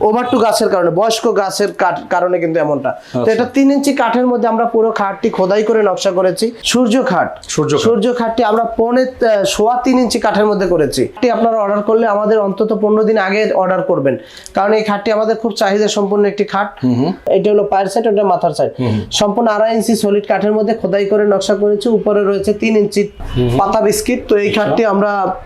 Over two গাছের কারণে বয়স্ক গাছের কাঠ- কারণে কিন্তু এমনটা। তো আচ্ছা। এটা তিন ইঞ্চি কাঠের মধ্যে আমরা পুরো খাটটি খোদাই করে নকশা করেছি। সূর্য খাট। সূর্য সূর্য খাটটি আমরা পৌনে সোয়া তিন ইঞ্চি কাঠের মধ্যে করেছি। এটি আপনারা অর্ডার করলে আমাদের অন্তত পনেরো দিন আগে অর্ডার করবেন। কারণ এই খাটটি আমাদের খুব চাহিদা সম্পন্ন একটি খাট। এটা হলো পায়ের সাইড ওটা মাথার সাইড সম্পূর্ণ আড়াই ইঞ্চি সলিড কাঠের মধ্যে খোদাই করে নকশা করেছি। উপরে রয়েছে তিন ইঞ্চি পাতা বিস্কিট। তো এই খাটটি আমরা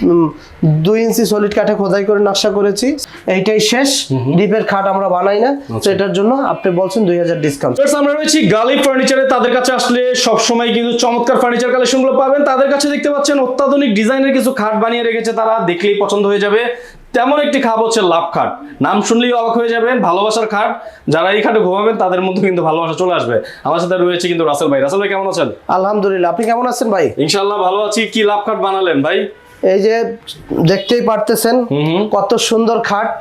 দুই ইঞ্চি সলিড কাঠে খোদাই করে নকশা করেছি। এইটাই শেষ। ডিপের খাট আমরা বানাই না তো এটার জন্য আপনি বলছেন দুই হাজার ডিসকাউন্ট আমরা রয়েছি গালি ফার্নিচারে তাদের কাছে আসলে সবসময় কিন্তু চমৎকার ফার্নিচার কালেকশনগুলো পাবেন। তাদের কাছে দেখতে পাচ্ছেন অত্যাধুনিক ডিজাইনের কিছু খাট বানিয়ে রেখেছে তারা। দেখলেই পছন্দ হয়ে যাবে। তেমন একটি খাট হচ্ছে লাভ খাট। নাম শুনলেই অবাক হয়ে যাবেন ভালোবাসার খাট। যারা এই খাটে ঘুমাবেন তাদের মধ্যে কিন্তু ভালোবাসা চলে আসবে। আমার সাথে রয়েছে কিন্তু রাসেল ভাই। রাসেল ভাই কেমন আছেন? আলহামদুলিল্লাহ আপনি কেমন আছেন ভাই? ইনশাল্লাহ ভালো আছি। কি লাভ খাট বানালেন ভাই? এই যে দেখতেই পারতেছেন। কত সুন্দর খাট।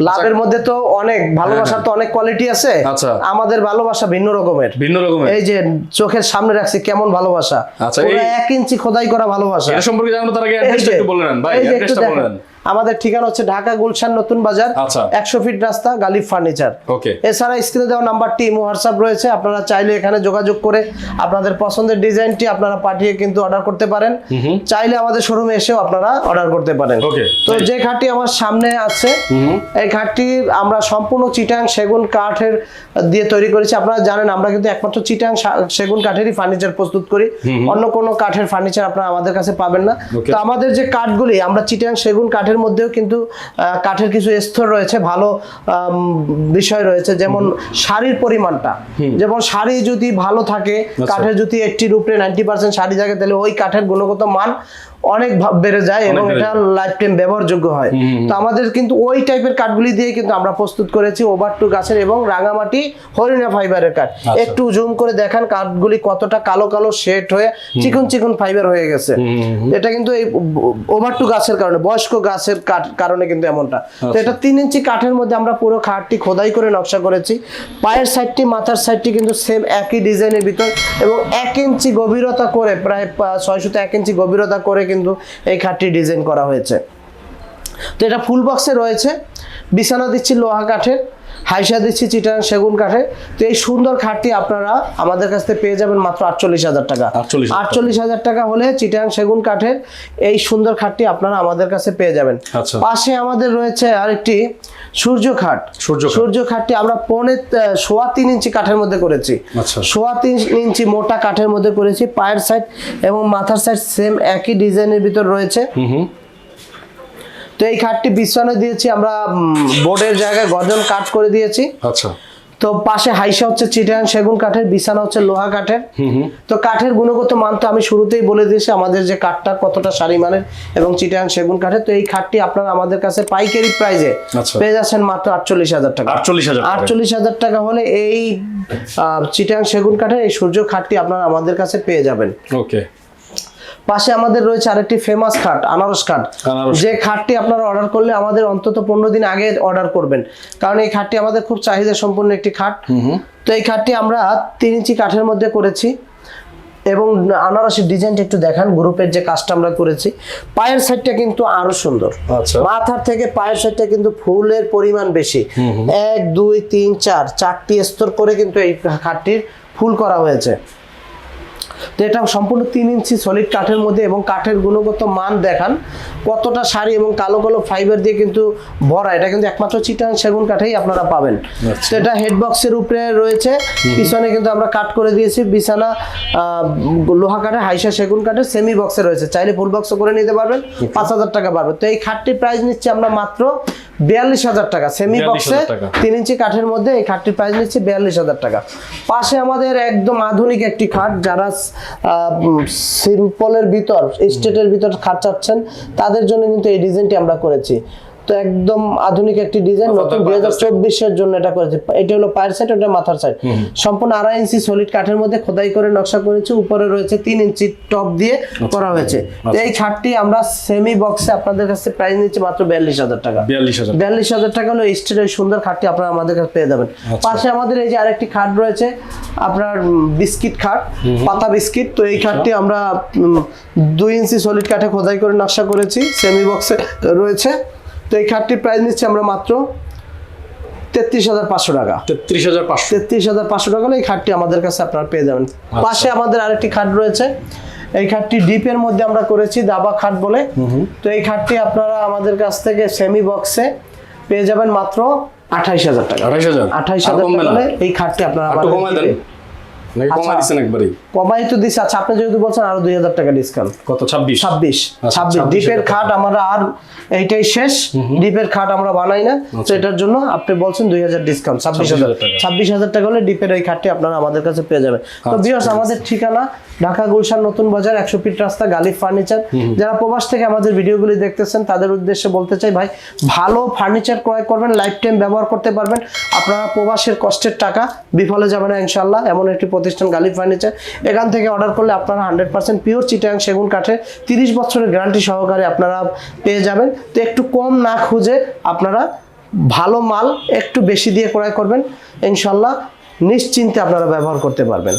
লাভের মধ্যে তো অনেক ভালোবাসার তো অনেক কোয়ালিটি আছে। আচ্ছা। আমাদের ভালোবাসা ভিন্ন রকমের। ভিন্ন রকমের। এই যে চোখের সামনে রাখছি কেমন ভালোবাসা। আচ্ছা, এক ইঞ্চি খোদাই করা ভালোবাসা। সম্পর্কে জানো তার আগে অ্যাড্রেসটা একটু বলে নেন। ভাই অ্যাড্রেসটা বলে নেন। আমাদের ঠিকানা হচ্ছে ঢাকা গুলশান নতুন বাজার আচ্ছা। একশো ফিট রাস্তা গালিব ফার্নিচার। ওকে। এছাড়া স্ক্রিনে দেওয়া নাম্বারটি ইমো হোয়াটসঅ্যাপ রয়েছে আপনারা চাইলে এখানে যোগাযোগ করে আপনাদের পছন্দের ডিজাইনটি আপনারা পাঠিয়ে কিন্তু অর্ডার করতে পারেন। চাইলে আমাদের শোরুমে এসেও আপনারা অর্ডার করতে পারেন। তো যে খাটটি আমার সামনে আছে এই খাটটি আমরা সম্পূর্ণ চিটাং সেগুন কাঠের দিয়ে তৈরি করেছি। আপনারা জানেন আমরা কিন্তু একমাত্র চিটাং সেগুন কাঠেরই ফার্নিচার প্রস্তুত করি। অন্য কোনো কাঠের ফার্নিচার আপনারা আমাদের কাছে পাবেন না। তো আমাদের যে কাঠগুলি আমরা চিটাং সেগুন কাঠের মধ্যেও কিন্তু কাঠের কিছু স্তর রয়েছে ভালো বিষয় রয়েছে। যেমন শাড়ির পরিমাণটা। যেমন শাড়ি যদি ভালো থাকে আচ্ছা। কাঠের যদি এইটির উপরে নাইনটি পার্সেন্ট শাড়ি থাকে তাহলে ওই কাঠের গুণগত মান অনেক বেড়ে যায় এবং এটা লাইফ টাইম ব্যবহারযোগ্য হয়। তো আমাদের কিন্তু ওই টাইপের কাঠগুলি দিয়ে কিন্তু আমরা প্রস্তুত করেছি ওভার টু গাছের এবং রাঙামাটি হরিণা ফাইবারের কাঠ আচ্ছা। একটু জুম করে দেখান কাঠগুলি কতটা কালো কালো শেড হয়ে চিকন চিকন ফাইবার হয়ে গেছে। এটা কিন্তু এই ওভার টু গাছের কারণে বয়স্ক গাছের কাঠ কারণে কিন্তু এমনটা। তো আচ্ছা। এটা তিন ইঞ্চি কাঠের মধ্যে আমরা পুরো খাটটি খোদাই করে নকশা করেছি। পায়ের সাইডটি মাথার সাইডটি কিন্তু সেম একই ডিজাইনের ভিতর এবং এক ইঞ্চি গভীরতা করে প্রায় ছয়শত এক ইঞ্চি গভীরতা করে কিন্তু এই খাটটি ডিজাইন করা হয়েছে। তো এটা ফুল বক্সে রয়েছে। বিছানা দিচ্ছি লোহা কাঠের হাইসা দিচ্ছি চিটাং সেগুন কাঠের। তো এই সুন্দর খাটটি আপনারা আমাদের কাছ থেকে পেয়ে যাবেন মাত্র আটচল্লিশ হাজার টাকা। 48,000 আটচল্লিশ হাজার টাকা হলে চিটাং সেগুন কাঠের এই সুন্দর খাটটি আপনারা আমাদের কাছে পেয়ে যাবেন। আচ্ছা। পাশে আমাদের রয়েছে আরেকটি সূর্য খাট। সূর্য সূর্য খাটটি আমরা পৌনে সোয়া তিন ইঞ্চি কাঠের মধ্যে করেছি। আচ্ছা। সোয়া তিন ইঞ্চি মোটা কাঠের মধ্যে করেছি পায়ের সাইড এবং মাথার সাইড সেম একই ডিজাইনের ভিতর রয়েছে। তো এই খাটটি বিছানো দিয়েছি আমরা বোর্ডের জায়গায় গজন কাঠ করে দিয়েছি। আচ্ছা। তো পাশে হাইসা হচ্ছে চিটান সেগুন কাঠের বিছানা হচ্ছে লোহা কাঠের। তো কাঠের গুণগত মান তো আমি শুরুতেই বলে দিয়েছি আমাদের যে কাঠটা কতটা সারি মানের এবং চিটান সেগুন কাঠের তো এই খাটটি আপনারা আমাদের কাছে পাইকারি প্রাইজে আচ্ছা। পেয়ে যাচ্ছেন মাত্র আটচল্লিশ হাজার টাকা। আটচল্লিশ হাজার আটচল্লিশ হাজার টাকা হলে এই চিটাং সেগুন কাঠের এই সূর্য খাটটি আপনারা আমাদের কাছে পেয়ে যাবেন। ওকে। পাশে আমাদের রয়েছে আরেকটি ফেমাস খাট আনারস খাট। যে খাটটি আপনারা অর্ডার করলে আমাদের অন্তত পনেরো দিন আগে অর্ডার করবেন। কারণ এই খাটটি আমাদের খুব চাহিদা সম্পন্ন একটি খাট। তো এই খাটটি আমরা তিন ইঞ্চি কাঠের মধ্যে করেছি এবং আনারসের ডিজাইনটা একটু দেখান গ্রুপের যে কাজটা আমরা করেছি। পায়ের সাইডটা কিন্তু আরও সুন্দর। আচ্ছা। মাথার থেকে পায়ের সাইডটা কিন্তু ফুলের পরিমাণ বেশি। এক দুই তিন চার চারটি স্তর করে কিন্তু এই খাটটির ফুল করা হয়েছে। তো এটা সম্পূর্ণ তিন ইঞ্চি সলিড কাঠের মধ্যে এবং কাঠের গুণগত মান দেখান। কতটা শাড়ি এবং কালো কালো ফাইবার দিয়ে কিন্তু ভরা এটা কিন্তু একমাত্র চিটাং সেগুন কাঠেই আপনারা পাবেন। আচ্ছা। তো এটা হেড বক্সের উপরে রয়েছে। পিছনে কিন্তু আমরা কাট করে দিয়েছি বিছানা লোহা কাঠে হাইসা সেগুন কাঠের সেমি বক্সে রয়েছে। চাইলে ফুল বক্সও করে নিতে পারবেন পাঁচ হাজার টাকা পারবেন তো এই খাটটির প্রাইস নিচ্ছি আমরা মাত্র বিয়াল্লিশ হাজার টাকা। সেমি বক্সে তিন ইঞ্চি কাঠের মধ্যে এই খাটটির প্রাইস নিচ্ছে বিয়াল্লিশ হাজার টাকা। পাশে আমাদের একদম আধুনিক একটি খাট যারা সিম্পলের ভিতর স্টেটের ভিতর খাট চাচ্ছেন তাদের জন্য কিন্তু এই ডিজাইনটি আমরা করেছি। তো একদম আধুনিক একটি ডিজাইন আচ্ছা, নতুন দুই হাজার চব্বিশের জন্য এটা করেছি। এটা হলো পায়ের সাইড ওটা মাথার সাইড। সম্পূর্ণ আড়াই ইঞ্চি সলিড কাঠের মধ্যে খোদাই করে নকশা করেছি। উপরে রয়েছে তিন ইঞ্চি টপ দিয়ে করা হয়েছে। তো এই খাটটি আমরা সেমি বক্সে আপনাদের কাছে প্রাইস নিচ্ছি মাত্র বিয়াল্লিশ হাজার টাকা। বিয়াল্লিশ হাজার বিয়াল্লিশ হাজার টাকা হলো স্টিলের সুন্দর খাটটি আপনারা আমাদের কাছে পেয়ে যাবেন। আচ্ছা। পাশে আমাদের এই যে আরেকটি খাট রয়েছে আপনার বিস্কিট খাট পাতা বিস্কিট। তো এই খাটটি আমরা দুই ইঞ্চি সলিড কাঠে খোদাই করে নকশা করেছি সেমি বক্সে রয়েছে। তো এই খাটটির প্রাইস নিচ্ছি আমরা মাত্র তেত্রিশ হাজার পাঁচশো টাকা। তেত্রিশ হাজার পাঁচশো। তেত্রিশ হাজার পাঁচশো টাকা এই খাটটি আমাদের কাছে আপনারা পেয়ে যাবেন। পাশে আমাদের আরেকটি খাট রয়েছে। এই খাটটি ডিপের মধ্যে আমরা করেছি দাবা খাট বলে। তো এই খাটটি আপনারা আমাদের কাছ থেকে সেমি বক্সে পেয়ে যাবেন মাত্র আঠাইশ হাজার টাকা। আঠাইশ হাজার। আঠাইশ হাজার এই খাটটি আপনারা নাকি কমায়। দিচ্ছেন কমাই তো দিচ্ছে আচ্ছা আপনি যেহেতু বলছেন আরও দুই হাজার টাকা ডিসকাউন্ট কত? ছাব্বিশ। ছাব্বিশ। ছাব্বিশ। 26 ডিপের খাট আমরা আর এইটাই শেষ। ডিপের খাট আমরা বানাই না। তো। এটার জন্য আপনি বলছেন দুই হাজার ডিসকাউন্ট ছাব্বিশ হাজার। 26,000 টাকা। ছাব্বিশ হাজার টাকা হলে ডিপের এই খাটটি আপনারা আমাদের কাছে পেয়ে যাবেন। তো আচ্ছা, আমাদের ঠিকানা ঢাকা গুলশান নতুন বাজার একশো ফিট রাস্তা গালিফ ফার্নিচার। যারা প্রবাস থেকে আমাদের ভিডিও ভিডিওগুলি দেখতেছেন তাদের উদ্দেশ্যে বলতে চাই ভাই ভালো ফার্নিচার ক্রয় করবেন লাইফ টাইম ব্যবহার করতে পারবেন। আপনারা প্রবাসের কষ্টের টাকা বিফলে যাবে না ইনশাল্লাহ এমন একটি প্রতিষ্ঠান গালিব ফার্নিচার, এখান থেকে অর্ডার করলে আপনারা হান্ড্রেড পার্সেন্ট পিওর চিটাং সেগুন কাঠে তিরিশ বছরের গ্যারান্টি সহকারে আপনারা পেয়ে যাবেন। তো একটু কম না খুঁজে আপনারা ভালো মাল একটু বেশি দিয়ে ক্রয় করবেন। ইনশাল্লাহ নিশ্চিন্তে আপনারা ব্যবহার করতে পারবেন।